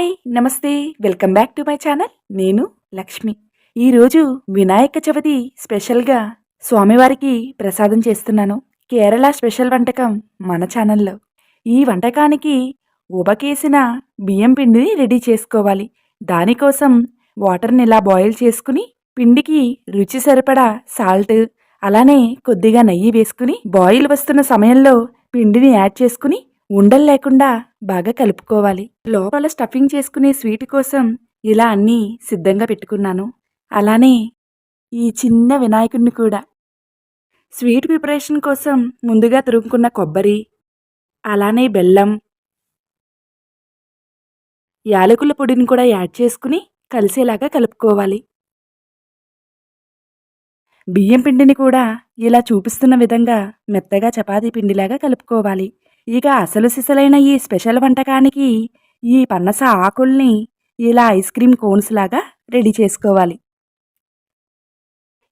Hi నమస్తే welcome back to my channel. నేను లక్ష్మి. ఈరోజు వినాయక చవితి స్పెషల్గా స్వామివారికి ప్రసాదం చేస్తున్నాను. కేరళ స్పెషల్ వంటకం మన ఛానల్లో. ఈ వంటకానికి ఉబకేసిన బియ్యం పిండిని రెడీ చేసుకోవాలి. దానికోసం వాటర్ని ఇలా బాయిల్ చేసుకుని పిండికి రుచి సరిపడా సాల్ట్ అలానే కొద్దిగా నెయ్యి వేసుకుని బాయిల్ వస్తున్న సమయంలో పిండిని యాడ్ చేసుకుని ఉండలు లేకుండా బాగా కలుపుకోవాలి. లోపల స్టఫింగ్ చేసుకునే స్వీట్ కోసం ఇలా అన్నీ సిద్ధంగా పెట్టుకున్నాను. అలానే ఈ చిన్న వినాయకుడిని కూడా. స్వీట్ ప్రిపరేషన్ కోసం ముందుగా తురుముకున్న కొబ్బరి అలానే బెల్లం యాలకుల పొడిని కూడా యాడ్ చేసుకుని కలిసేలాగా కలుపుకోవాలి. బియ్యం పిండిని కూడా ఇలా చూపిస్తున్న విధంగా మెత్తగా చపాతీ పిండిలాగా కలుపుకోవాలి. ఇక అసలు సిసలైన ఈ స్పెషల్ వంటకానికి ఈ పనస ఆకుల్ని ఇలా ఐస్ క్రీమ్ కోన్స్ లాగా రెడీ చేసుకోవాలి.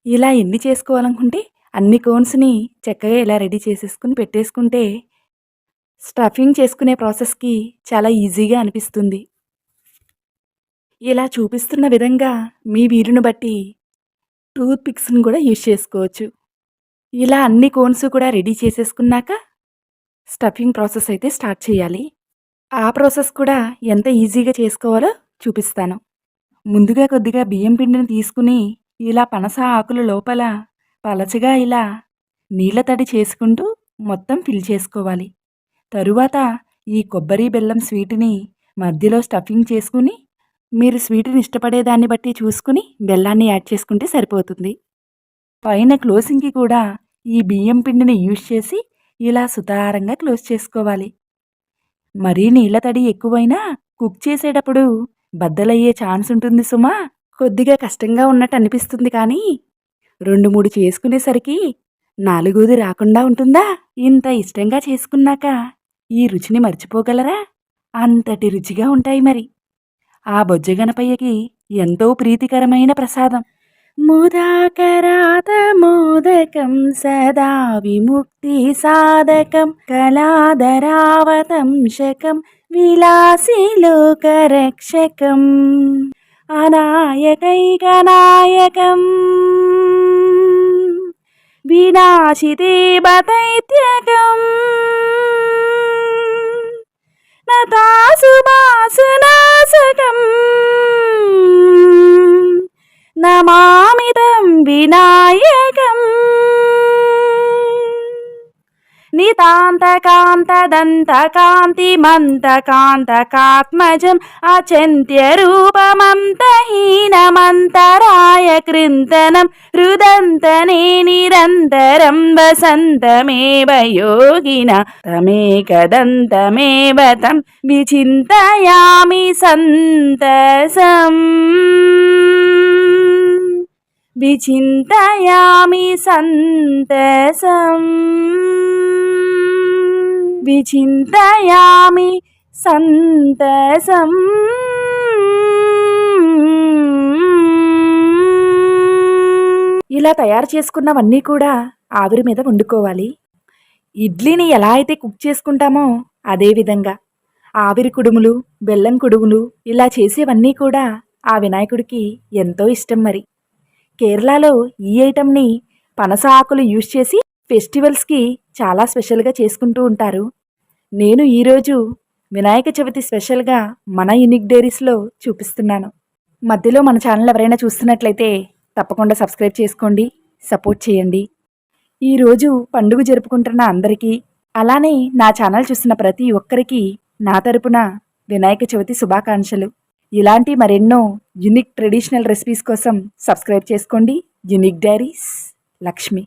ఇలా ఎన్ని చేసుకోవాలనుకుంటే అన్ని కోన్స్ని చక్కగా ఇలా రెడీ చేసేసుకుని పెట్టేసుకుంటే స్టఫింగ్ చేసుకునే ప్రాసెస్కి చాలా ఈజీగా అనిపిస్తుంది. ఇలా చూపిస్తున్న విధంగా మీ వీలును బట్టి టూత్ పిక్స్ని కూడా యూజ్ చేసుకోవచ్చు. ఇలా అన్ని కోన్స్ కూడా రెడీ చేసేసుకున్నాక స్టఫింగ్ ప్రాసెస్ అయితే స్టార్ట్ చేయాలి. ఆ ప్రాసెస్ కూడా ఎంత ఈజీగా చేసుకోవాలో చూపిస్తాను. ముందుగా కొద్దిగా బియ్యం పిండిని తీసుకుని ఇలా పనస ఆకుల లోపల పలచగా ఇలా నీళ్ళ తడి చేసుకుంటూ మొత్తం ఫిల్ చేసుకోవాలి. తరువాత ఈ కొబ్బరి బెల్లం స్వీట్ని మధ్యలో స్టఫింగ్ చేసుకుని మీరు స్వీట్ని ఇష్టపడే దాన్ని బట్టి చూసుకుని బెల్లాన్ని యాడ్ చేసుకుంటే సరిపోతుంది. పైన క్లోజింగ్కి కూడా ఈ బియ్యం పిండిని యూజ్ చేసి ఇలా సుతారంగా క్లోజ్ చేసుకోవాలి. మరీ నీళ్ళ తడి ఎక్కువైనా కుక్ చేసేటప్పుడు బద్దలయ్యే ఛాన్స్ ఉంటుంది సుమా. కొద్దిగా కష్టంగా ఉన్నట్టు అనిపిస్తుంది కానీ రెండు మూడు చేసుకునేసరికి నాలుగోది రాకుండా ఉంటుందా? ఇంత ఇష్టంగా చేసుకున్నాక ఈ రుచిని మర్చిపోగలరా? అంతటి రుచిగా ఉంటాయి మరి. ఆ బొజ్జగనపయ్యకి ఎంతో ప్రీతికరమైన ప్రసాదం. ముదాకర സാധകം സദാ വിമുക്തി സാധകം കലാധരാവതംശകം വിലാസിലോകരക്ഷകം അനായകൈകനായകം. വിനാശിദേവതൈത്യകം നതാസുമാസനാസകം നമാമിതം വിനാ నితాంతకాంతదంతకాంతిమంతకాంతకాత్మజం అచంత్యరూపమంతహీనమంతరాయ కృంతనం హృదంతనే నిరంతరం వసంతమేవ యోగిన తమేకదంతమేవ తం విచింతయామి సంతసం విచింతయామి సంతసం విచింతయామి సంతసం. ఇలా తయారు చేసుకున్నవన్నీ కూడా ఆవిరి మీద వండుకోవాలి. ఇడ్లీని ఎలా అయితే కుక్ చేసుకుంటామో అదే విధంగా ఆవిరి కుడుములు బెల్లం కుడుములు ఇలా చేసేవన్నీ కూడా ఆ వినాయకుడికి ఎంతో ఇష్టం మరి. కేరళలో ఈ ఐటెంని పనస ఆకులు యూజ్ చేసి ఫెస్టివల్స్కి చాలా స్పెషల్గా చేసుకుంటూ ఉంటారు. నేను ఈరోజు వినాయక చవితి స్పెషల్గా మన యూనిక్ డైరీస్లో చూపిస్తున్నాను. మధ్యలో మన ఛానల్ ఎవరైనా చూస్తున్నట్లయితే తప్పకుండా సబ్స్క్రైబ్ చేసుకోండి సపోర్ట్ చేయండి. ఈరోజు పండుగ జరుపుకుంటున్న అందరికీ అలానే నా ఛానల్ చూస్తున్న ప్రతి ఒక్కరికి నా తరపున వినాయక చవితి శుభాకాంక్షలు. ఇలాంటి మరెన్నో యునిక్ ట్రెడిషనల్ రెసిపీస్ కోసం సబ్స్క్రైబ్ చేసుకోండి యునిక్ డైరీస్ లక్ష్మి.